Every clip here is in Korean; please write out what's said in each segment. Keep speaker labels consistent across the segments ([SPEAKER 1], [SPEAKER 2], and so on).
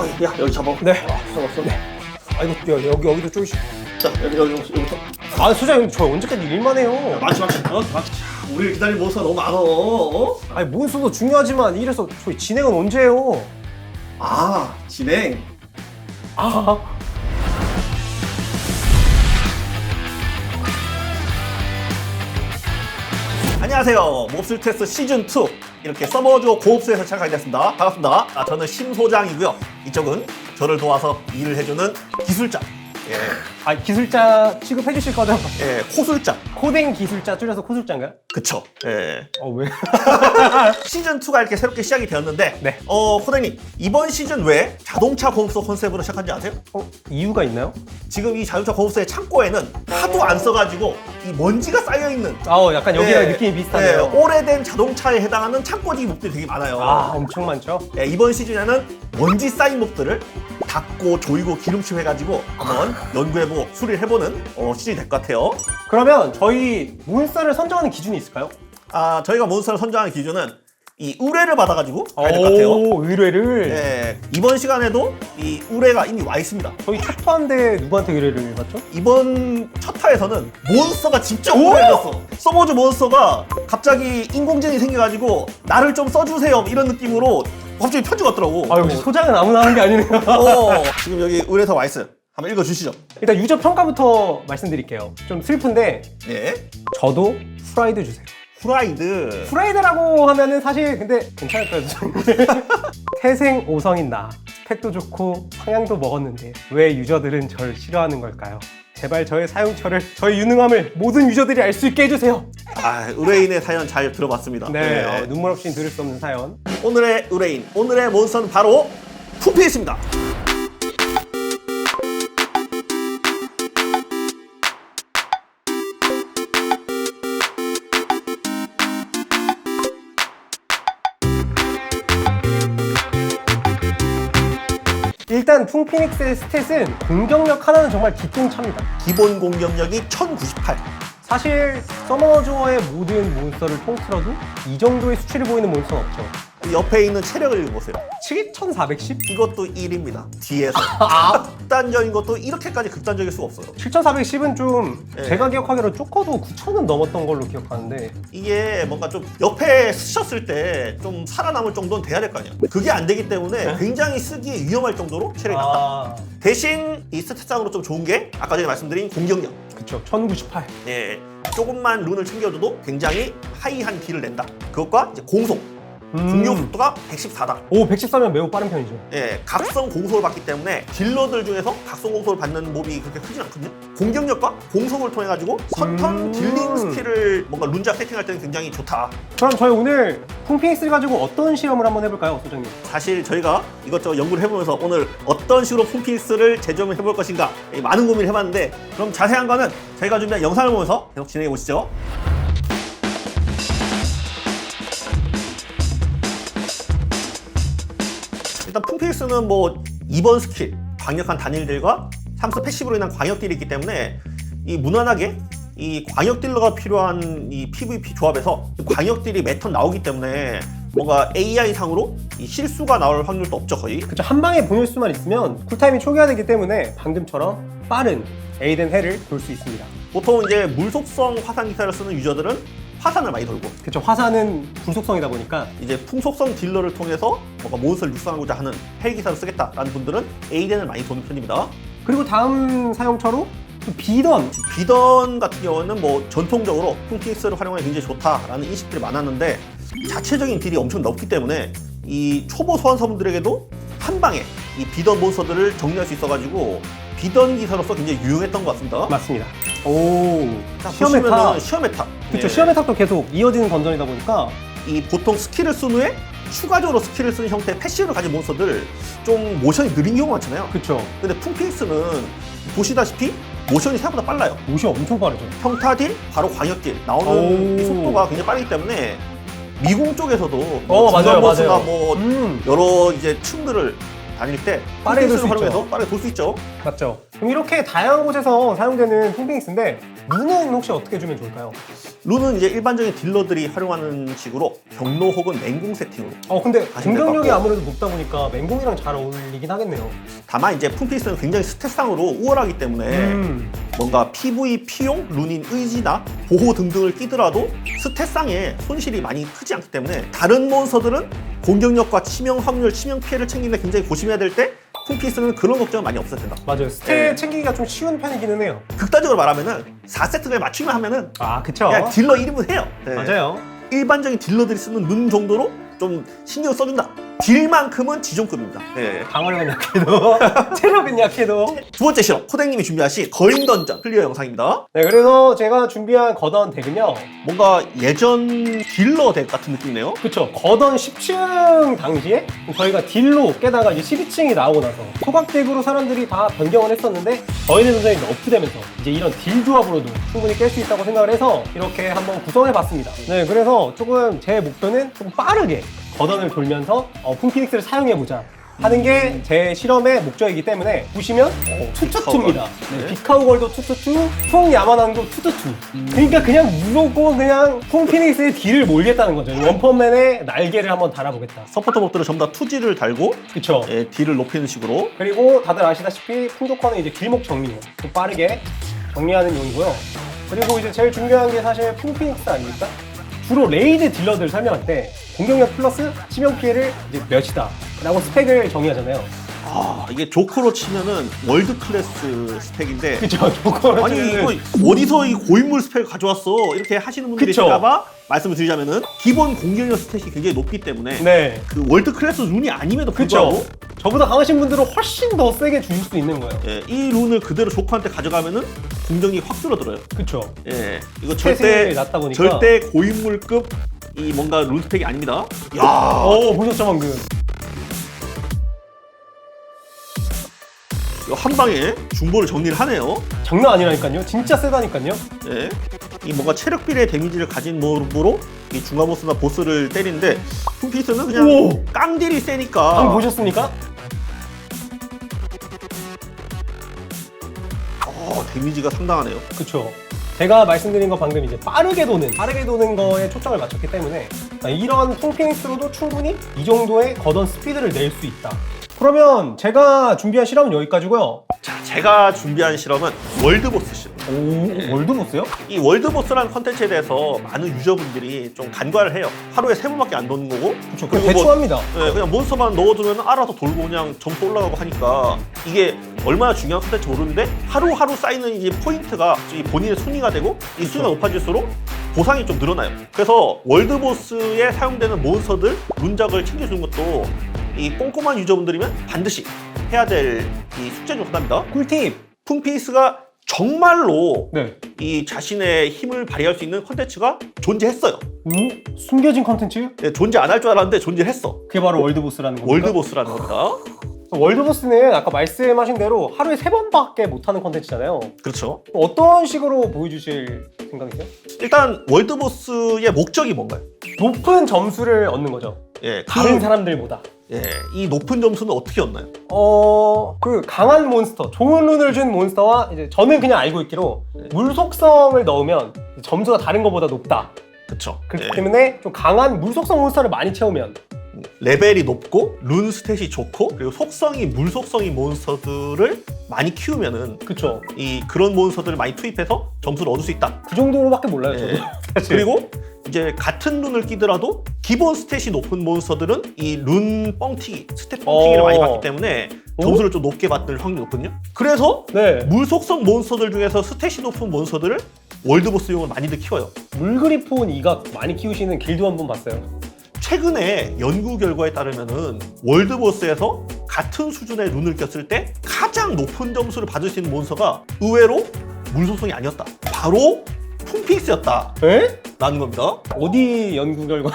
[SPEAKER 1] 어, 야 여기 잡아.
[SPEAKER 2] 네.
[SPEAKER 1] 잡았어.
[SPEAKER 2] 아 이거 야, 여기 여기도 조금씩.
[SPEAKER 1] 자 여기 여기 여기부터.
[SPEAKER 2] 아 소장님 저 언제까지 일만 해요?
[SPEAKER 1] 많지 많지. 어 많지. 우리를 기다린 몬스터가 너무 많어. 어?
[SPEAKER 2] 아니 몬스도 중요하지만 이래서 저희 진행은 언제 해요?
[SPEAKER 1] 아 진행.
[SPEAKER 2] 아.
[SPEAKER 1] 안녕하세요. 몹쓸 테스트 시즌 2 이렇게 서머주어 고업소에서 시작하게 됐습니다. 반갑습니다. 아, 저는 심 소장이고요. 이쪽은 저를 도와서 일을 해주는 기술자. 예,
[SPEAKER 2] 아 기술자 취급해 주실 거죠?
[SPEAKER 1] 예, 코술자.
[SPEAKER 2] 코딩 기술자 줄여서 코술자인가요?
[SPEAKER 1] 그쵸. 예.
[SPEAKER 2] 어 왜?
[SPEAKER 1] 시즌 2가 이렇게 새롭게 시작이 되었는데,
[SPEAKER 2] 네.
[SPEAKER 1] 어, 코다님 이번 시즌 왜 자동차 공업소 컨셉으로 시작한 지 아세요?
[SPEAKER 2] 어 이유가 있나요?
[SPEAKER 1] 지금 이 자동차 공업소의 창고에는 하도 안 써가지고 이 먼지가 쌓여 있는.
[SPEAKER 2] 아 어, 약간 여기랑
[SPEAKER 1] 예,
[SPEAKER 2] 느낌이 비슷하네요.
[SPEAKER 1] 예, 오래된 자동차에 해당하는 창고지 몹들이 되게 많아요.
[SPEAKER 2] 아 엄청 많죠?
[SPEAKER 1] 예, 이번 시즌에는 먼지 쌓인 몹들을 닦고 조이고 기름칠 해가지고 한번 연구해보고 수리해보는 어, 시즌이 될것 같아요.
[SPEAKER 2] 그러면 저희 몬스터를 선정하는 기준이 있을까요?
[SPEAKER 1] 아 저희가 몬스터를 선정하는 기준은 이 의뢰를 받아가지고 가야 될 것 같아요.
[SPEAKER 2] 오 의뢰를
[SPEAKER 1] 예, 이번 시간에도 이 의뢰가 이미 와 있습니다.
[SPEAKER 2] 저희 초토한데 누구한테 의뢰를 받죠?
[SPEAKER 1] 이번 첫 타에서는 몬스터가 직접
[SPEAKER 2] 오!
[SPEAKER 1] 했어. 서머즈 몬스터가 갑자기 인공지능이 생겨가지고 나를 좀 써주세요 이런 느낌으로 갑자기 편지가 왔더라고.
[SPEAKER 2] 아 역시 소장은 아무나 하는 게 아니네요.
[SPEAKER 1] 어, 지금 여기 의뢰서 와 있어요. 한번 읽어주시죠.
[SPEAKER 2] 일단 유저 평가부터 말씀드릴게요. 좀 슬픈데
[SPEAKER 1] 네.
[SPEAKER 2] 저도 프라이드 주세요.
[SPEAKER 1] 후라이드.
[SPEAKER 2] 프라이드라고 하면은 사실 근데 괜찮을 거예요. 태생 5성인 나 스펙도 좋고 상향도 먹었는데 왜 유저들은 절 싫어하는 걸까요? 제발 저의 사용처를 저의 유능함을 모든 유저들이 알 수 있게 해주세요.
[SPEAKER 1] 아, 의뢰인의 사연 잘 들어봤습니다.
[SPEAKER 2] 네, 어, 눈물 없이 들을 수 없는 사연.
[SPEAKER 1] 오늘의 의뢰인, 오늘의 몬스터는 바로 푸피입니다.
[SPEAKER 2] 일단 풍피닉스의 스탯은 공격력 하나는 정말 기똥차입니다.
[SPEAKER 1] 기본 공격력이 1098.
[SPEAKER 2] 사실 서머조어의 모든 몬스터를 통틀어도 이 정도의 수치를 보이는 몬스터는 없죠.
[SPEAKER 1] 그 옆에 있는 체력을 읽어보세요.
[SPEAKER 2] 7410?
[SPEAKER 1] 이것도 1입니다. 뒤에서.
[SPEAKER 2] 아,
[SPEAKER 1] 극단적인 것도 이렇게까지 극단적일 수가 없어요.
[SPEAKER 2] 7410은 좀
[SPEAKER 1] 네.
[SPEAKER 2] 제가 기억하기로 쪼커도 9,000은 넘었던 걸로 기억하는데
[SPEAKER 1] 이게 뭔가 좀 옆에 쓰셨을 때 좀 살아남을 정도는 돼야 될 거 아니야. 그게 안 되기 때문에 굉장히 쓰기에 위험할 정도로 체력이 낮다.
[SPEAKER 2] 아,
[SPEAKER 1] 대신 이 스탯상으로 좀 좋은 게 아까 전에 말씀드린 공격력.
[SPEAKER 2] 그쵸 1098.
[SPEAKER 1] 예, 조금만 룬을 챙겨줘도 굉장히 하이한 딜을 낸다. 그것과 이제 공속, 공격 속도가 114다.
[SPEAKER 2] 음. 오 114면 매우 빠른 편이죠.
[SPEAKER 1] 예, 각성 공속을 받기 때문에 딜러들 중에서 각성 공속을 받는 몹이 그렇게 크진 않거든요. 공격력과 공속을 통해 가지고 선턴
[SPEAKER 2] 음.
[SPEAKER 1] 딜링 스킬을 뭔가 룬작 세팅할 때는 굉장히 좋다.
[SPEAKER 2] 그럼 저희 오늘 풍피닉스를 가지고 어떤 실험을 한번 해볼까요, 소장님?
[SPEAKER 1] 사실 저희가 이것저것 연구를 해보면서 오늘 어떤 식으로 푼피스를 제조해 볼 것인가 예, 많은 고민을 해봤는데 그럼 자세한 거는 저희가 준비한 영상을 보면서 계속 진행해 보시죠. 일단 푼피스는 뭐 2번 스킬, 강력한 단일들과 3스 패시브로 인한 광역딜이 있기 때문에 이 무난하게 이 광역 딜러가 필요한 이 PVP 조합에서 광역 딜이 매턴 나오기 때문에 뭔가 AI 상으로 이 실수가 나올 확률도 없죠 거의.
[SPEAKER 2] 그쵸 한 방에 보낼 수만 있으면 쿨타임이 초기화되기 때문에 방금처럼 빠른 에이덴 해를 돌수 있습니다.
[SPEAKER 1] 보통 이제 물속성 화산 기사를 쓰는 유저들은 화산을 많이 돌고
[SPEAKER 2] 그쵸 화산은 불속성이다 보니까
[SPEAKER 1] 이제 풍속성 딜러를 통해서 뭔가 몬스터를 육성하고자 하는 헬 기사를 쓰겠다라는 분들은 에이덴을 많이 도는 편입니다.
[SPEAKER 2] 그리고 다음 사용처로 또 비던
[SPEAKER 1] 비던 같은 경우는 뭐 전통적으로 쿵피스를 활용하기 굉장히 좋다라는 인식들이 많았는데 자체적인 딜이 엄청 넓기 때문에 이 초보 소환사분들에게도 한 방에 이 비던 몬스터들을 정리할 수 있어가지고 비던 기사로서 굉장히 유용했던 것 같습니다.
[SPEAKER 2] 맞습니다. 오
[SPEAKER 1] 자,
[SPEAKER 2] 시험의 탑
[SPEAKER 1] 보시면은 시험의 탑.
[SPEAKER 2] 그쵸
[SPEAKER 1] 예.
[SPEAKER 2] 시험의 탑도 계속 이어지는 던전이다 보니까
[SPEAKER 1] 이 보통 스킬을 쓴 후에 추가적으로 스킬을 쓰는 형태의 패시브를 가진 몬스터들 좀 모션이 느린 경우가 많잖아요.
[SPEAKER 2] 그쵸
[SPEAKER 1] 근데 쿵피스는 보시다시피 모션이 생각보다 빨라요.
[SPEAKER 2] 옷이 엄청 빠르죠.
[SPEAKER 1] 평타 딜, 바로 광역 딜 나오는
[SPEAKER 2] 오.
[SPEAKER 1] 이 속도가 굉장히 빠르기 때문에 미궁 쪽에서도
[SPEAKER 2] 어, 맞아요, 맞아요.
[SPEAKER 1] 뭐
[SPEAKER 2] 음.
[SPEAKER 1] 여러 이제 층들을 다닐 때
[SPEAKER 2] 빠르게 돌수
[SPEAKER 1] 풍피닉스를
[SPEAKER 2] 있죠.
[SPEAKER 1] 활용해서 빠르게 돌 수 있죠.
[SPEAKER 2] 맞죠? 그럼 이렇게 다양한 곳에서 사용되는 풍피닉스인데 룬은 혹시 어떻게 주면 좋을까요?
[SPEAKER 1] 룬은 이제 일반적인 딜러들이 활용하는 식으로 경로 혹은 맹공 세팅으로.
[SPEAKER 2] 어 근데
[SPEAKER 1] 될것
[SPEAKER 2] 공격력이
[SPEAKER 1] 같고.
[SPEAKER 2] 아무래도 높다 보니까 맹공이랑 잘 어울리긴 하겠네요.
[SPEAKER 1] 다만 이제 풍피닉스는 굉장히 스탯상으로 우월하기 때문에
[SPEAKER 2] 음.
[SPEAKER 1] 뭔가 PVP용 룬인 의지나 보호 등등을 끼더라도 스탯상에 손실이 많이 크지 않기 때문에 다른 몬스터들은 공격력과 치명 확률, 치명 피해를 챙기는 데 굉장히 조심해야 될때 쿵피스는 그런 걱정은 많이 없어도 된다.
[SPEAKER 2] 맞아요. 스탯
[SPEAKER 1] 네.
[SPEAKER 2] 챙기기가 좀 쉬운 편이기는 해요.
[SPEAKER 1] 극단적으로 말하면은 4세트에 맞추기만 하면은
[SPEAKER 2] 아 그쵸?
[SPEAKER 1] 그냥 딜러 1인분 해요. 네.
[SPEAKER 2] 맞아요.
[SPEAKER 1] 일반적인 딜러들이 쓰는 룬 정도로 좀 신경 써준다. 딜만큼은 지존급입니다. 네.
[SPEAKER 2] 방어력은 약해도 체력은 약해도
[SPEAKER 1] 두 번째 실험, 코댕님이 준비하신 거인 던전 클리어 영상입니다.
[SPEAKER 2] 네 그래서 제가 준비한 거던 덱은요
[SPEAKER 1] 뭔가 예전 딜러 덱 같은 느낌이네요.
[SPEAKER 2] 그쵸 거던 10층 당시에 저희가 딜로 깨다가 이제 12층이 나오고 나서 소각덱으로 사람들이 다 변경을 했었는데 저희는 선생이 이제 업되면서 이제 이런 딜 조합으로도 충분히 깰 수 있다고 생각을 해서 이렇게 한번 구성을 해봤습니다 네 그래서 조금 제 목표는 좀 빠르게 거던을 돌면서 어, 푼피닉스를 사용해보자 하는 게 제 실험의 목적이기 때문에 보시면 투투투입니다. 네,
[SPEAKER 1] 네.
[SPEAKER 2] 비카우걸도 투투투, 풍 야마낭도 투투투. 그러니까 그냥 무조건 그냥 풍 피닉스의 딜을 몰겠다는 거죠. 원펀맨의 날개를 한번 달아보겠다.
[SPEAKER 1] 서포터 몹들은 전부 다 투지를 달고
[SPEAKER 2] 그쵸?
[SPEAKER 1] 예, 딜을 높이는 식으로
[SPEAKER 2] 그리고 다들 아시다시피 풍조커는 이제 길목 정리, 좀 빠르게 정리하는 용이고요. 그리고 이제 제일 중요한 게 사실 풍 피닉스 아닙니까? 주로 레이드 딜러들 설명할 때 공격력 플러스 치명 피해를 이제 몇이다 라고 스펙을 정의하잖아요.
[SPEAKER 1] 아 이게 조커로 치면은 월드 클래스 스펙인데
[SPEAKER 2] 그쵸? 조커는
[SPEAKER 1] 아니 이거 어디서 이 고인물 스펙을 가져왔어 이렇게 하시는 분들이
[SPEAKER 2] 그쵸.
[SPEAKER 1] 있을까봐 말씀을 드리자면은 기본 공격력 스탯이 굉장히 높기 때문에
[SPEAKER 2] 네.
[SPEAKER 1] 그 월드 클래스 룬이 아님에도
[SPEAKER 2] 그쵸?
[SPEAKER 1] 불구하고
[SPEAKER 2] 저보다 강하신 분들은 훨씬 더 세게 줄수 있는 거예요.
[SPEAKER 1] 예, 이 룬을 그대로 조커한테 가져가면은 공격력이 확 줄어들어요.
[SPEAKER 2] 그쵸?
[SPEAKER 1] 예, 이거
[SPEAKER 2] 스탯이
[SPEAKER 1] 절대
[SPEAKER 2] 낮다 보니까.
[SPEAKER 1] 절대 고인물급 이 뭔가 룬 스펙이 아닙니다. 야,
[SPEAKER 2] 어, 보셨죠, 방금?
[SPEAKER 1] 한 방에 중보를 정리를 하네요.
[SPEAKER 2] 장난 아니라니까요? 진짜 세다니까요?
[SPEAKER 1] 예. 이 뭔가 체력 비례 데미지를 가진 모습으로 이 중간 보스나 보스를 때리는데 쿵피스는 그냥
[SPEAKER 2] 오!
[SPEAKER 1] 깡딜이 세니까
[SPEAKER 2] 방금 보셨습니까?
[SPEAKER 1] 어, 데미지가 상당하네요.
[SPEAKER 2] 그쵸. 제가 말씀드린 거 방금 이제 빠르게 도는, 빠르게 도는 거에 초점을 맞췄기 때문에 이런 풍피닉스로도 충분히 이 정도의 거던 스피드를 낼 수 있다. 그러면 제가 준비한 실험은 여기까지고요.
[SPEAKER 1] 자, 제가 준비한 실험은 월드보스 실험.
[SPEAKER 2] 오, 월드보스요?
[SPEAKER 1] 이 월드보스라는 컨텐츠에 대해서 많은 유저분들이 좀 간과를 해요. 하루에 세 번밖에 안 도는 거고.
[SPEAKER 2] 그쵸.
[SPEAKER 1] 그리고
[SPEAKER 2] 대충
[SPEAKER 1] 뭐-
[SPEAKER 2] 합니다.
[SPEAKER 1] 네, 그냥 몬스터만 넣어두면 알아서 돌고 그냥 점수 올라가고 하니까 이게 얼마나 중요한 컨텐츠 모르는데 하루하루 쌓이는 이 포인트가 이 본인의 순위가 되고 이 순위가 높아질수록 보상이 좀 늘어나요. 그래서 월드보스에 사용되는 몬스터들 룬작을 챙겨주는 것도 이 꼼꼼한 유저분들이면 반드시 해야 될 이 숙제 중 하나입니다.
[SPEAKER 2] 꿀팁.
[SPEAKER 1] 쿵피스가 정말로
[SPEAKER 2] 네.
[SPEAKER 1] 이 자신의 힘을 발휘할 수 있는 컨텐츠가 존재했어요.
[SPEAKER 2] 오, 숨겨진 컨텐츠?
[SPEAKER 1] 네, 존재 안 할 줄 알았는데 존재했어.
[SPEAKER 2] 그게 바로 월드보스라는 겁니다.
[SPEAKER 1] 월드보스라는 겁니다.
[SPEAKER 2] 월드보스는 아까 말씀하신 대로 하루에 세 번밖에 못하는 컨텐츠잖아요.
[SPEAKER 1] 그렇죠.
[SPEAKER 2] 어떤 식으로 보여주실 생각이세요?
[SPEAKER 1] 일단 월드보스의 목적이 뭔가요?
[SPEAKER 2] 높은 점수를 얻는 거죠.
[SPEAKER 1] 예,
[SPEAKER 2] 다른
[SPEAKER 1] 그,
[SPEAKER 2] 사람들보다.
[SPEAKER 1] 예, 이 높은 점수는 어떻게 얻나요?
[SPEAKER 2] 어, 그 강한 몬스터, 좋은 룬을 준 몬스터와 이제 저는 그냥 알고 있기로 물 속성을 넣으면 점수가 다른 것보다 높다.
[SPEAKER 1] 그렇죠.
[SPEAKER 2] 그렇기 때문에 좀 강한 물 속성 몬스터를 많이 채우면
[SPEAKER 1] 레벨이 높고 룬 스탯이 좋고 그리고 속성이 물 속성인 몬스터들을 많이 키우면은
[SPEAKER 2] 그쵸.
[SPEAKER 1] 이 그런 몬스터들을 많이 투입해서 점수를 얻을 수 있다.
[SPEAKER 2] 그 정도로밖에 몰라요, 저도.
[SPEAKER 1] 예.
[SPEAKER 2] 사실.
[SPEAKER 1] 그리고 이제 같은 룬을 끼더라도 기본 스탯이 높은 몬스터들은 이 룬 뻥튀기, 스탯 뻥튀기를
[SPEAKER 2] 어.
[SPEAKER 1] 많이 받기 때문에 점수를 좀 높게 받을 확률이 높거든요. 그래서
[SPEAKER 2] 네.
[SPEAKER 1] 물 속성 몬스터들 중에서 스탯이 높은 몬스터들을 월드보스용을 많이들 키워요.
[SPEAKER 2] 물그리폰 이가 많이 키우시는 길드 한분 봤어요.
[SPEAKER 1] 최근에 연구 결과에 따르면은 월드보스에서 같은 수준의 룬을 꼈을 때 가장 높은 점수를 받을 수 있는 몬스터가 의외로 물소성이 아니었다. 바로 쿵픽스였다.
[SPEAKER 2] 에?
[SPEAKER 1] 라는 겁니다.
[SPEAKER 2] 어디 연구 결과?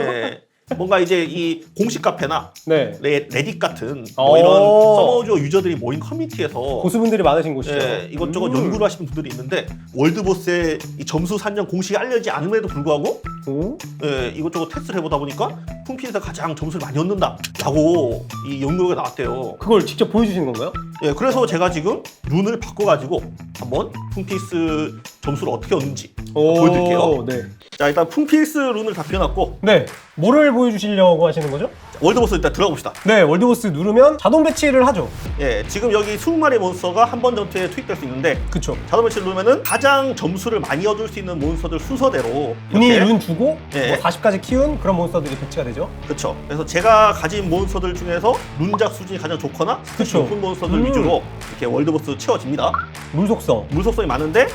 [SPEAKER 1] 예, 뭔가 이제 이 공식 카페나
[SPEAKER 2] 네.
[SPEAKER 1] 레, 레딧 같은
[SPEAKER 2] 오.
[SPEAKER 1] 뭐 이런 서머조 유저들이 모인 커뮤니티에서
[SPEAKER 2] 고수분들이 많으신 곳이죠.
[SPEAKER 1] 예, 이것저것
[SPEAKER 2] 음.
[SPEAKER 1] 연구를 하시는 분들이 있는데 월드보스의 이 점수 산정 공식이 알려지지 않음에도 불구하고
[SPEAKER 2] 오?
[SPEAKER 1] 예, 이것저것 테스트를 해보다 보니까 품피에서 가장 점수를 많이 얻는다라고 이 연구가 나왔대요.
[SPEAKER 2] 그걸 직접 보여주시는 건가요?
[SPEAKER 1] 예, 그래서 제가 지금 룬을 바꿔가지고 한번 품피스 점수를 어떻게 얻는지 보여드릴게요.
[SPEAKER 2] 네.
[SPEAKER 1] 자 일단 품피스 룬을 다 비워놨고
[SPEAKER 2] 네. 뭐를 보여주시려고 하시는 거죠?
[SPEAKER 1] 월드보스 일단 들어가 봅시다.
[SPEAKER 2] 네, 월드보스 누르면 자동 배치를 하죠.
[SPEAKER 1] 예, 지금 여기 20마리 몬스터가 한 번 전투에 투입될 수 있는데
[SPEAKER 2] 그쵸.
[SPEAKER 1] 자동 배치를 누르면은 가장 점수를 많이 얻을 수 있는 몬스터들 순서대로 이렇게
[SPEAKER 2] 룬 주고
[SPEAKER 1] 네.
[SPEAKER 2] 뭐 40까지 키운 그런 몬스터들이 배치가 되죠.
[SPEAKER 1] 그렇죠. 그래서 제가 가진 몬스터들 중에서 룬작 수준이 가장 좋거나
[SPEAKER 2] 그쵸.
[SPEAKER 1] 높은 몬스터들
[SPEAKER 2] 음.
[SPEAKER 1] 위주로 이렇게 월드보스 채워집니다.
[SPEAKER 2] 물 속성.
[SPEAKER 1] 물속성이 많은데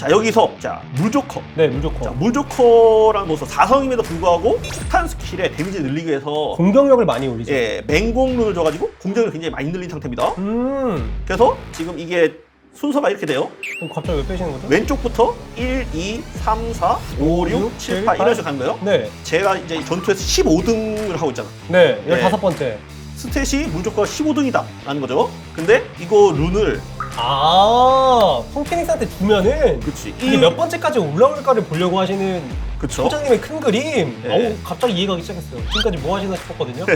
[SPEAKER 1] 자 여기서 자 물조커
[SPEAKER 2] 네, 물 좋고.
[SPEAKER 1] 자 물조커라는 몬스터 4성임에도 불구하고 스탄 스킬의 데미지 늘리기 위해서
[SPEAKER 2] 공격력을 많이 올리죠.
[SPEAKER 1] 예 맹공 룬을 줘가지고 공격을 굉장히 많이 늘린 상태입니다.
[SPEAKER 2] 음.
[SPEAKER 1] 그래서 지금 이게 순서가 이렇게 돼요.
[SPEAKER 2] 그럼 갑자기 왜 빼시는 거죠?
[SPEAKER 1] 왼쪽부터 1, 2, 3, 4, 5, 6, 7, 8 이런 식으로 가는 거예요.
[SPEAKER 2] 네. 제가
[SPEAKER 1] 이제 전투에서 15등을 하고 있잖아.
[SPEAKER 2] 네,
[SPEAKER 1] 네.
[SPEAKER 2] 15번째.
[SPEAKER 1] 스탯이 무조건 15등이다 라는 거죠. 근데 이거 룬을
[SPEAKER 2] 아, 펑피닉스한테 주면은
[SPEAKER 1] 그치
[SPEAKER 2] 이게 몇 번째까지 올라올까를 보려고 하시는
[SPEAKER 1] 그쵸
[SPEAKER 2] 소장님의 큰 그림.
[SPEAKER 1] 네.
[SPEAKER 2] 어우, 갑자기 이해가 가기 시작했어요. 지금까지 뭐 하시나 싶었거든요.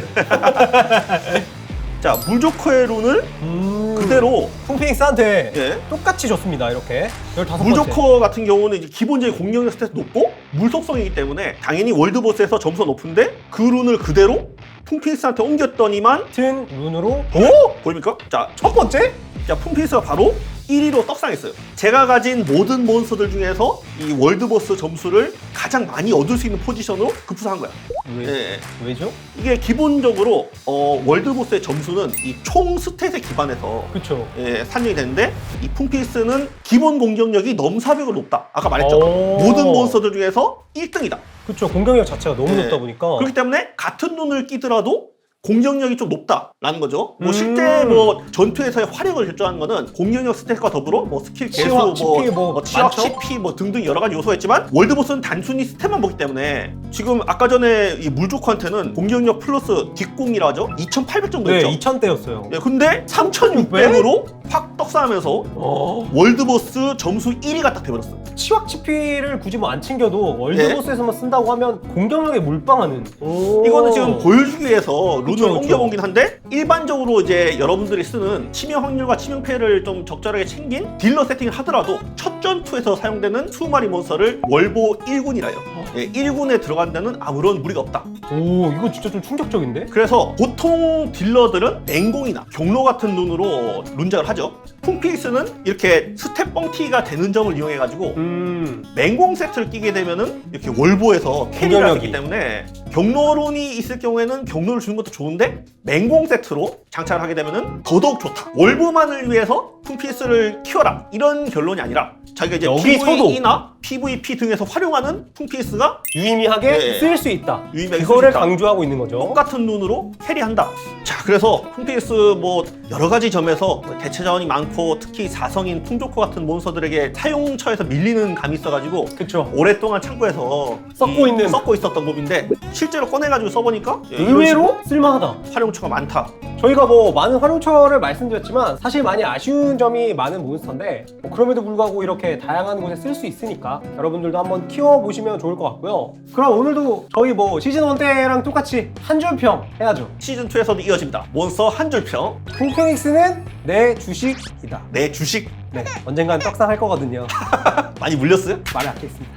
[SPEAKER 1] 자 물조커의 룬을
[SPEAKER 2] 음.
[SPEAKER 1] 그대로
[SPEAKER 2] 펑피닉스한테
[SPEAKER 1] 예.
[SPEAKER 2] 똑같이 줬습니다. 이렇게 15번째.
[SPEAKER 1] 물조커 같은 경우는 이제 기본적인 공격력 스탯 높고 물속성이기 때문에 당연히 월드보스에서 점수가 높은데 그 룬을 그대로 품피스한테 옮겼더니만
[SPEAKER 2] 같은 룬으로
[SPEAKER 1] 오! 보입니까? 자,
[SPEAKER 2] 첫첫 번째?
[SPEAKER 1] 자, 품피스가 바로 1위로 떡상했어요. 제가 가진 모든 몬스터들 중에서 이 월드보스 점수를 가장 많이 얻을 수 있는 포지션으로 급부상한 거야.
[SPEAKER 2] 왜,
[SPEAKER 1] 예.
[SPEAKER 2] 왜죠?
[SPEAKER 1] 이게 기본적으로 어, 월드보스의 점수는 이 총 스탯에 기반해서
[SPEAKER 2] 그쵸.
[SPEAKER 1] 예, 산정이 되는데 이 품피스는 기본 공격력이 넘사벽으로 높다. 아까 말했죠.
[SPEAKER 2] 오.
[SPEAKER 1] 모든 몬스터들 중에서 1등이다.
[SPEAKER 2] 그쵸. 공격력 자체가 너무
[SPEAKER 1] 네.
[SPEAKER 2] 높다 보니까.
[SPEAKER 1] 그렇기 때문에 같은 눈을 끼더라도 공격력이 좀 높다라는 거죠. 뭐
[SPEAKER 2] 음.
[SPEAKER 1] 실제 뭐 전투에서의 활약을 결정하는 거는 공격력 스탯과 더불어 뭐 스킬 개수,
[SPEAKER 2] 치확,
[SPEAKER 1] 뭐,
[SPEAKER 2] CP 뭐
[SPEAKER 1] 뭐 치약,
[SPEAKER 2] 많죠?
[SPEAKER 1] CP 뭐 등등 여러 가지 요소가 있지만 월드보스는 단순히 스탯만 보기 때문에 지금 아까 전에 이 물조커한테는 공격력 플러스 뒷공이라 하죠. 2,800 정도
[SPEAKER 2] 네,
[SPEAKER 1] 있죠.
[SPEAKER 2] 2000대였어요.
[SPEAKER 1] 예, 근데 3,600으로 확 떡상하면서
[SPEAKER 2] 어.
[SPEAKER 1] 월드보스 점수 1위가 딱 돼버렸어.
[SPEAKER 2] 치확 치피를 굳이 뭐 안 챙겨도 월드보스에서만 쓴다고 하면 공격력에 몰빵하는. 오.
[SPEAKER 1] 이거는 지금 보여주기 위해서 룬을
[SPEAKER 2] 그쵸, 그쵸.
[SPEAKER 1] 옮겨보긴 한데 일반적으로 이제 여러분들이 쓰는 치명 확률과 치명패를 좀 적절하게 챙긴 딜러 세팅을 하더라도 첫 전투에서 사용되는 20마리 몬스터를 월보 1군이라 해요. 예, 1군에 들어간다는 아무런 무리가 없다.
[SPEAKER 2] 오, 이거 진짜 좀 충격적인데?
[SPEAKER 1] 그래서 보통 딜러들은 맹공이나 경로 같은 눈으로 룬작을 하죠. 품피스는 이렇게 스텝 뻥튀기가 되는 점을 이용해가지고
[SPEAKER 2] 음.
[SPEAKER 1] 맹공 세트를 끼게 되면은 이렇게 월보에서 캐리를
[SPEAKER 2] 공격력이.
[SPEAKER 1] 하기 때문에 경로론이 있을 경우에는 경로를 주는 것도 좋은데 맹공 세트로 장착을 하게 되면은 더더욱 좋다. 월보만을 위해서 품피스를 키워라 이런 결론이 아니라 자기가 이제
[SPEAKER 2] 여기서도.
[SPEAKER 1] PVE나 PVP 등에서 활용하는 품피스가
[SPEAKER 2] 유의미하게
[SPEAKER 1] 네.
[SPEAKER 2] 쓸 수 있다.
[SPEAKER 1] 유의미하게 쓸수
[SPEAKER 2] 그거를
[SPEAKER 1] 있다.
[SPEAKER 2] 강조하고 있는 거죠.
[SPEAKER 1] 똑같은 눈으로 캐리한다. 자, 그래서 품피스 뭐 여러 가지 점에서 대체 자원이 많고 특히 사성인 풍조코 같은 몬스터들에게 사용처에서 밀리는 감이 있어가지고
[SPEAKER 2] 그쵸.
[SPEAKER 1] 오랫동안 창고에서
[SPEAKER 2] 썩고
[SPEAKER 1] 이-
[SPEAKER 2] 있는.
[SPEAKER 1] 썩고 있었던 몹인데 실제로 꺼내가지고 써보니까 예, 이런
[SPEAKER 2] 의외로 쓸만하다.
[SPEAKER 1] 식으로 활용처가 많다.
[SPEAKER 2] 저희가 뭐 많은 활용처를 말씀드렸지만 사실 많이 아쉬운 점이 많은 몬스터인데 뭐 그럼에도 불구하고 이렇게 다양한 곳에 쓸 수 있으니까 여러분들도 한번 키워보시면 좋을 것 같고요. 그럼 오늘도 저희 뭐 시즌 1 때랑 똑같이 한 줄평 해야죠.
[SPEAKER 1] 시즌 2에서도 이어집니다. 몬스터 한 줄평,
[SPEAKER 2] 쿵페닉스는 내 주식이다.
[SPEAKER 1] 내 주식
[SPEAKER 2] 네, 언젠간 떡상할 거거든요.
[SPEAKER 1] 많이 물렸어요?
[SPEAKER 2] 말을 아끼겠습니다.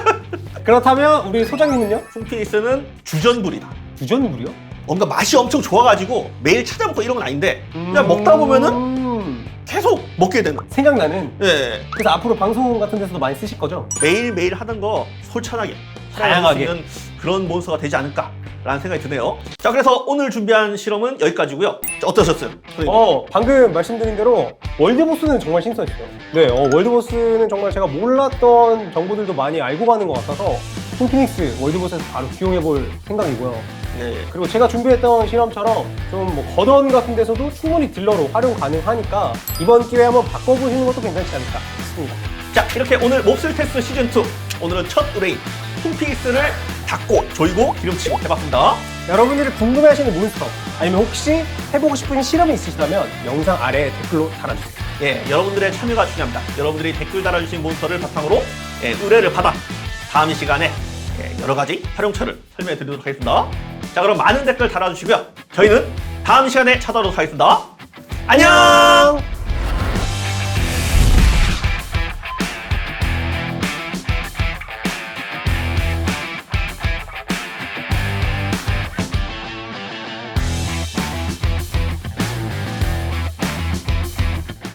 [SPEAKER 2] 그렇다면 우리 소장님은요?
[SPEAKER 1] 품피스는 주전부리다.
[SPEAKER 2] 부전물이요?
[SPEAKER 1] 뭔가 맛이 엄청 좋아가지고 매일 찾아먹고 이런 건 아닌데 그냥 먹다 보면은
[SPEAKER 2] 음,
[SPEAKER 1] 계속 먹게 되는.
[SPEAKER 2] 생각나는
[SPEAKER 1] 예.
[SPEAKER 2] 그래서 앞으로 방송 같은 데서도 많이 쓰실 거죠?
[SPEAKER 1] 매일 매일 하던 거 솔찬하게
[SPEAKER 2] 다양하게.
[SPEAKER 1] 그런 몬스터가 되지 않을까라는 생각이 드네요. 자, 그래서 오늘 준비한 실험은 여기까지고요. 자, 어떠셨어요? 선생님?
[SPEAKER 2] 어, 방금 말씀드린 대로 월드보스는 정말 신선했어요. 네, 어, 월드보스는 정말 제가 몰랐던 정보들도 많이 알고 가는 것 같아서 킹피닉스 월드보스에서 바로 기용해 볼 생각이고요.
[SPEAKER 1] 네.
[SPEAKER 2] 그리고 제가 준비했던 실험처럼 좀뭐 거던 같은 데서도 충분히 딜러로 활용 가능하니까 이번 기회에 한번 바꿔보시는 것도 괜찮지 않을까 싶습니다.
[SPEAKER 1] 자, 이렇게 오늘 몹쓸 테스트 시즌 2 오늘은 첫 의뢰인 쿵피스를 닦고 조이고 기름치고 해봤습니다.
[SPEAKER 2] 여러분들이 궁금해하시는 몬스터 아니면 혹시 해보고 싶은 실험이 있으시다면 영상 아래에 댓글로 달아주세요.
[SPEAKER 1] 예, 여러분들의 참여가 중요합니다. 여러분들이 댓글 달아주신 몬스터를 바탕으로 예, 의뢰를 받아 다음 시간에 예, 여러 가지 활용처를 설명해 드리도록 하겠습니다. 자, 그럼 많은 댓글 달아주시고요. 저희는 다음 시간에 찾아오도록 하겠습니다. 안녕!